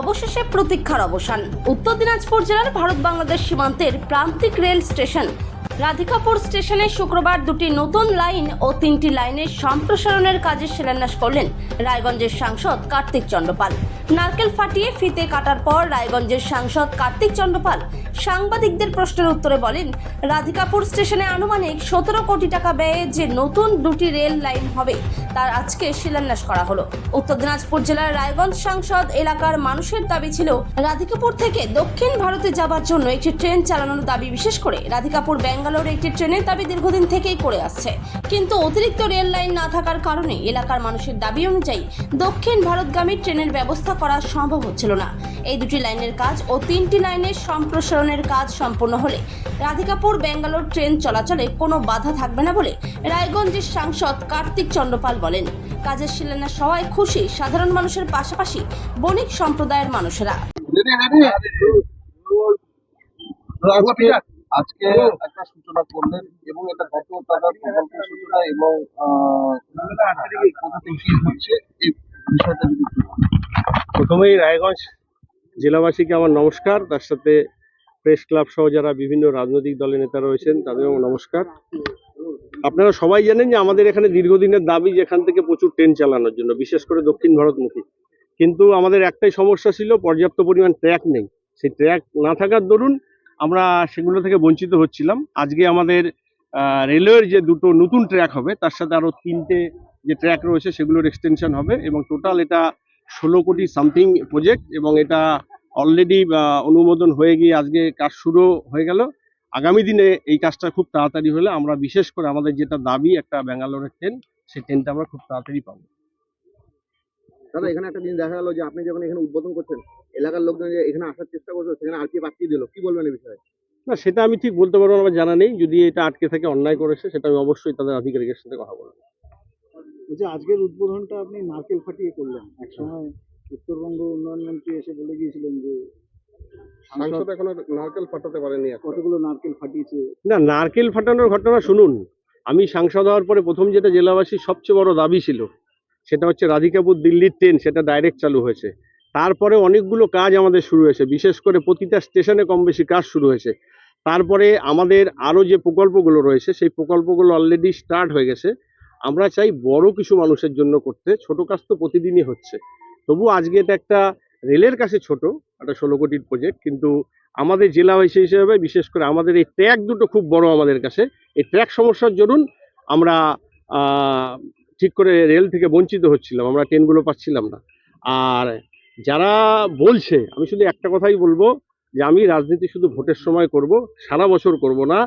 অবশেষে প্রতীক্ষার অবসান। উত্তর দিনাজপুর জেলার ভারত বাংলাদেশ সীমান্তের প্রান্তিক রেল স্টেশন। রাধিকাপুর স্টেশনে শুক্রবার দুটি নতুন লাইন ও তিনটি লাইনের সম্প্রসারণের কাজের শিলান্যাস করলেন রায়গঞ্জের সাংসদ কার্তিক চন্দ্রপাল। নারকেল ফাটিয়ে ফিতে কাটার পর রায়গঞ্জের সাংসদ কার্তিক চন্দ্রপাল সাংবাদিকদের প্রশ্নের উত্তরে বলেন, রাধিকাপুর স্টেশনে আনুমানিক সতেরো কোটি টাকা ব্যয়ে যে নতুন দুটি রেল লাইন হবে, তার আজকে শিলান্যাস করা হলো। উত্তর দিনাজপুর জেলার রায়গঞ্জ সাংসদ এলাকার মানুষের দাবি ছিল, রাধিকাপুর থেকে দক্ষিণ ভারতে যাবার জন্য একটি ট্রেন চালানোর দাবি বিশেষ করে, রাধিকাপুর ব্যাঙ্গালোর একটি ট্রেনের দাবি দীর্ঘদিন থেকেই করে আসছে। কিন্তু অতিরিক্ত রেল লাইন না থাকার কারণে এলাকার মানুষের দাবি অনুযায়ী দক্ষিণ ভারতগামী ট্রেনের ব্যবস্থা করা সম্ভব হচ্ছিল না। এই দুটি লাইনের কাজ ও তিনটি লাইনের সম্প্রসারণের কাজ সম্পন্ন হলে রাধিকাপুর ব্যাঙ্গালোর ট্রেন চলাচলে কোনো বাধা থাকবে না বলে রায়গঞ্জের সাংসদ কার্তিক চন্দ্রপাল বলেন। কাজের শিলান্যাস সবাই খুশি সাধারণ মানুষের পাশাপাশি বণিক সম্প্রদায়ের মানুষেরা। আজকে একটা সূচনা করলেন এবং এটা কত টাকার প্রকল্পের সূচনা এবং এই বিষয়টা যদি। প্রথমেই রায়গঞ্জ জেলাবাসীকে আমার নমস্কার। তার সাথে প্রেস ক্লাব সহ যারা বিভিন্ন রাজনৈতিক দলের নেতা রয়েছেন, তাদেরও নমস্কার। আপনারা সবাই জানেন যে আমাদের এখানে দীর্ঘদিনের দাবি যেখান থেকে প্রচুর ট্রেন চালানোর জন্য, বিশেষ করে দক্ষিণ ভারতমুখী। কিন্তু আমাদের একটাই সমস্যা ছিল, পর্যাপ্ত পরিমাণ ট্র্যাক নেই। সেই ট্র্যাক না থাকার দরুন আমরা সেগুলো থেকে বঞ্চিত হচ্ছিলাম। আজকে আমাদের রেলওয়ের যে দুটো নতুন ট্র্যাক হবে, তার সাথে আরও তিনটে যে ট্র্যাক রয়েছে, সেগুলোর এক্সটেনশন হবে এবং টোটাল এটা ষোলো কোটি সামথিং প্রজেক্ট এবং এটা অলরেডি অনুমোদন হয়ে গিয়ে আজকে কাজ শুরু হয়ে গেল। আগামী দিনে এই কাজটা খুব তাড়াতাড়ি হলে আমরা বিশেষ করে আমাদের যেটা দাবি একটা ব্যাঙ্গালোরের ট্রেন সেই ট্রেনটা আমরা খুব তাড়াতাড়ি পাবো। দাদা এখানে একটা জিনিস দেখা গেল যে আপনি যখন এখানে উদ্বোধন করছেন এলাকার লোকজন যে এখানে আসার চেষ্টা করছে সেখানে আর কি বাকি দিল? কি বলবেন এই বিষয়ে? না সেটা আমি ঠিক বলতে পারব না আমার জানা নেই। যদি এটা আটকে থাকে অন্যায় করেছে সেটা আমি অবশ্যই তাদের আধিকারিকের সাথে কথা বলব। বলছি আজকের উদ্বোধনটা আপনি নারকেল ফাটিয়ে করলেন। একসময় উত্তরবঙ্গ উন্নয়ন মন্ত্রী এসে বলে গিয়েছিলেন যে সাংসদ এখনও নারকেল ফাটাতে পারেনি। কতগুলো নারকেল ফাটিয়েছে? না নারকেল ফাটানোর ঘটনা শুনুন। আমি সাংসদ হওয়ার পরে প্রথম যেটা জেলাবাসীর সবচেয়ে বড় দাবি ছিল সেটা হচ্ছে রাধিকাপুর দিল্লির ট্রেন সেটা ডাইরেক্ট চালু হয়েছে। তারপরে অনেকগুলো কাজ আমাদের শুরু হয়েছে বিশেষ করে প্রতিটা স্টেশনে কম বেশি কাজ শুরু হয়েছে। তারপরে আমাদের আরও যে প্রকল্পগুলো রয়েছে সেই প্রকল্পগুলো অলরেডি স্টার্ট হয়ে গেছে। আমরা চাই বড় কিছু মানুষের জন্য করতে। ছোট কাজ তো প্রতিদিনই হচ্ছে। তবু আজকে এটা একটা রেলের কাছে ছোট, একটা ষোলো কোটির প্রজেক্ট কিন্তু আমাদের জেলা জেলাবাসী হিসেবে, বিশেষ করে আমাদের এই ট্র্যাক দুটো খুব বড় আমাদের কাছে। এই ট্র্যাক সমস্যার জন্য আমরা ঠিক করে রেল থেকে বঞ্চিত হচ্ছিলাম, আমরা ট্রেনগুলো পাচ্ছিলাম না। আর যারা বলছে, আমি শুধু একটা কথাই বলব, যে আমি রাজনীতি শুধু ভোটের সময় করব, সারা বছর করব না।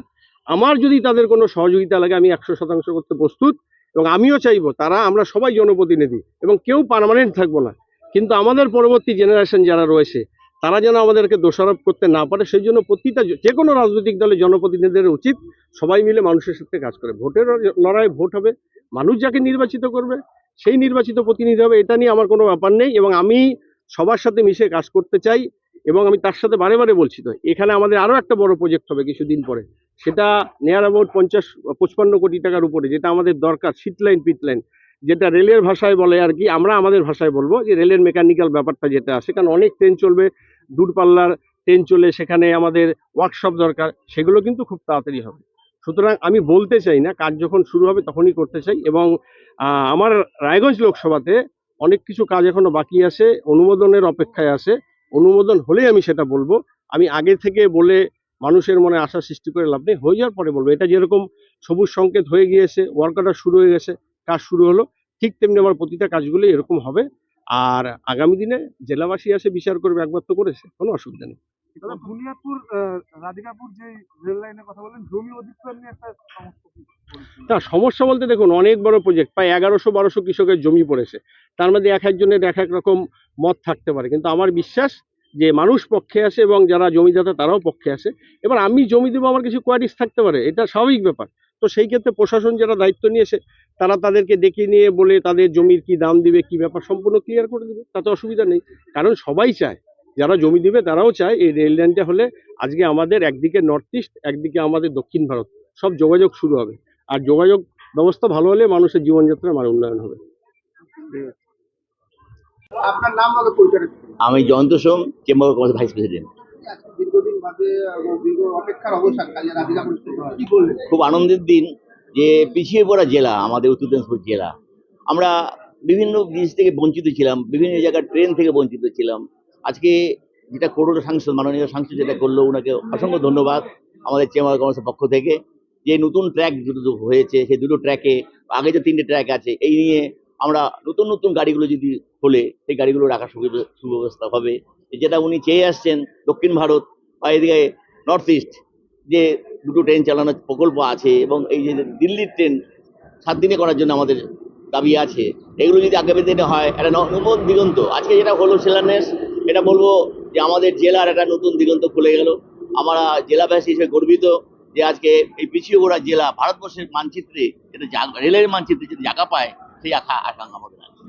আমার যদি তাদের কোনো সহযোগিতা লাগে, আমি একশো শতাংশ করতে প্রস্তুত। এবং আমিও চাইব তারা, আমরা সবাই জনপ্রতিনিধি এবং কেউ পার্মানেন্ট থাকব না। কিন্তু আমাদের পরবর্তী জেনারেশন যারা রয়েছে, তারা যেন আমাদেরকে দোষারোপ করতে না পারে, সেই জন্য প্রতিটা যে কোনো রাজনৈতিক দলের জনপ্রতিনিধিদের উচিত সবাই মিলে মানুষের সাথে কাজ করে। ভোটের লড়াই ভোট হবে, মানুষ যাকে নির্বাচিত করবে, সেই নির্বাচিত প্রতিনিধি হবে, এটা নিয়ে আমার কোনো ব্যাপার নেই এবং আমি সবার সাথে মিশে কাজ করতে চাই এবং আমি তার সাথে বারে বারে বলছি তো, এখানে আমাদের আরও একটা বড় প্রজেক্ট হবে কিছুদিন পরে। সেটা নিয়ার অ্যাবাউট পঞ্চাশ, পঁচপান্ন কোটি টাকার উপরে, যেটা আমাদের দরকার শীত লাইন লাইন যেটা রেলের ভাষায় বলে আর কি, আমরা আমাদের ভাষায় বলব যে রেলের মেকানিক্যাল ব্যাপারটা যেটা আছে, কারণ অনেক ট্রেন চলবে, দূরপাল্লার ট্রেন চলে, সেখানে আমাদের ওয়ার্কশপ দরকার, সেগুলো কিন্তু খুব তাড়াতাড়ি হবে। সুতরাং আমি বলতে চাই না, কাজ যখন শুরু হবে তখনই করতে চাই, এবং আমার রায়গঞ্জ লোকসভাতে অনেক কিছু কাজ এখনও বাকি আছে, অনুমোদনের অপেক্ষায় আছে, অনুমোদন হলেই আমি সেটা বলব। আমি আগে থেকে বলে মানুষের মনে আশা সৃষ্টি করে লাভ নেই। হয়ে যাওয়ার পরে বলব এটা যেরকম সবুজ সংকেত হয়ে গিয়েছে ওয়ার্কারটা শুরু হয়ে গেছে কাজ শুরু হলো ঠিক তেমনি আমার প্রতিটা কাজগুলো এরকম হবে। আর আগামী দিনে জেলাবাসী আসে বিচার করবে একবার তো করেছে কোনো অসুবিধা নেই। দাদা বুনিয়াদপুর রাধিকাপুর যে রেল লাইনের কথা বলেন জমি অধিগ্রহণ নিয়ে একটা সমস্যা না সমস্যা বলতে দেখুন অনেক বড় প্রজেক্ট প্রায় এগারোশো বারোশো কৃষকের জমি পড়েছে। তার মধ্যে এক একজনের এক এক রকম মত থাকতে পারে। কিন্তু আমার বিশ্বাস যে মানুষ পক্ষে আসে এবং যারা জমিদাতা তারাও পক্ষে আসে। এবার আমি জমি দেবো, আমার কিছু কোয়ারিস থাকতে পারে, এটা স্বাভাবিক ব্যাপার। তো সেই ক্ষেত্রে প্রশাসন যারা দায়িত্ব নিয়েছে তারা তাদেরকে ডেকে নিয়ে বলে তাদের জমির কি দাম দিবে, কি ব্যাপার সম্পূর্ণ ক্লিয়ার করে দেবে, তাতে অসুবিধা নেই। কারণ সবাই চায়, যারা জমি দিবে তারাও চায়, এই রেল লাইনটা হলে আজকে আমাদের একদিকে নর্থ ইস্ট একদিকে আমাদের দক্ষিণ ভারত, সব যোগাযোগ শুরু হবে। আর যোগাযোগ ব্যবস্থা ভালো হলে মানুষের জীবনযাত্রার মান উন্নয়ন হবে। আপনার নাম আগে পরিচয় দিন। আমি Jayanta Som chamber of vice president. দীর্ঘদিন বাদে অপেক্ষার অবসান কাজে রাধিকাপুর কি বললেন খুব আনন্দের দিন যে পিছিয়ে পড়া জেলা আমাদের উত্তর দিনাজপুর জেলা। আমরা বিভিন্ন জিনিস থেকে বঞ্চিত ছিলাম বিভিন্ন জায়গার ট্রেন থেকে বঞ্চিত ছিলাম। আজকে যেটা করোনা সাংসদ মাননীয় সাংসদ যেটা করল ওনাকে অসংখ্য ধন্যবাদ আমাদের চেম্বার কমার্সের পক্ষ থেকে। যে নতুন ট্র্যাক দুটো হয়েছে সেই দুটো ট্র্যাকে আগে যে তিনটে ট্র্যাক আছে এই নিয়ে আমরা নতুন নতুন গাড়িগুলো যদি খোলে সেই গাড়িগুলো রাখার সুব্যবস্থা হবে। যেটা উনি চেয়ে আসছেন দক্ষিণ ভারত বা এদিকে নর্থ ইস্ট যে দুটো ট্রেন চালানোর প্রকল্প আছে এবং এই যে দিল্লির ট্রেন সাত দিনে করার জন্য আমাদের দাবি আছে, এগুলো যদি আগামী দিনে হয়, একটা নতুন দিগন্ত। আজকে যেটা হলো শিলান্যাস, এটা বলব যে আমাদের জেলার একটা নতুন দিগন্ত খুলে গেল। আমরা জেলাবাসী হিসেবে গর্বিত যে আজকে এই পিছিয়ে পড়া জেলা ভারতবর্ষের মানচিত্রে, যেটা রেলের মানচিত্রে যদি জায়গা পায় সেই আশা আকাঙ্ক্ষা আমাদের আছে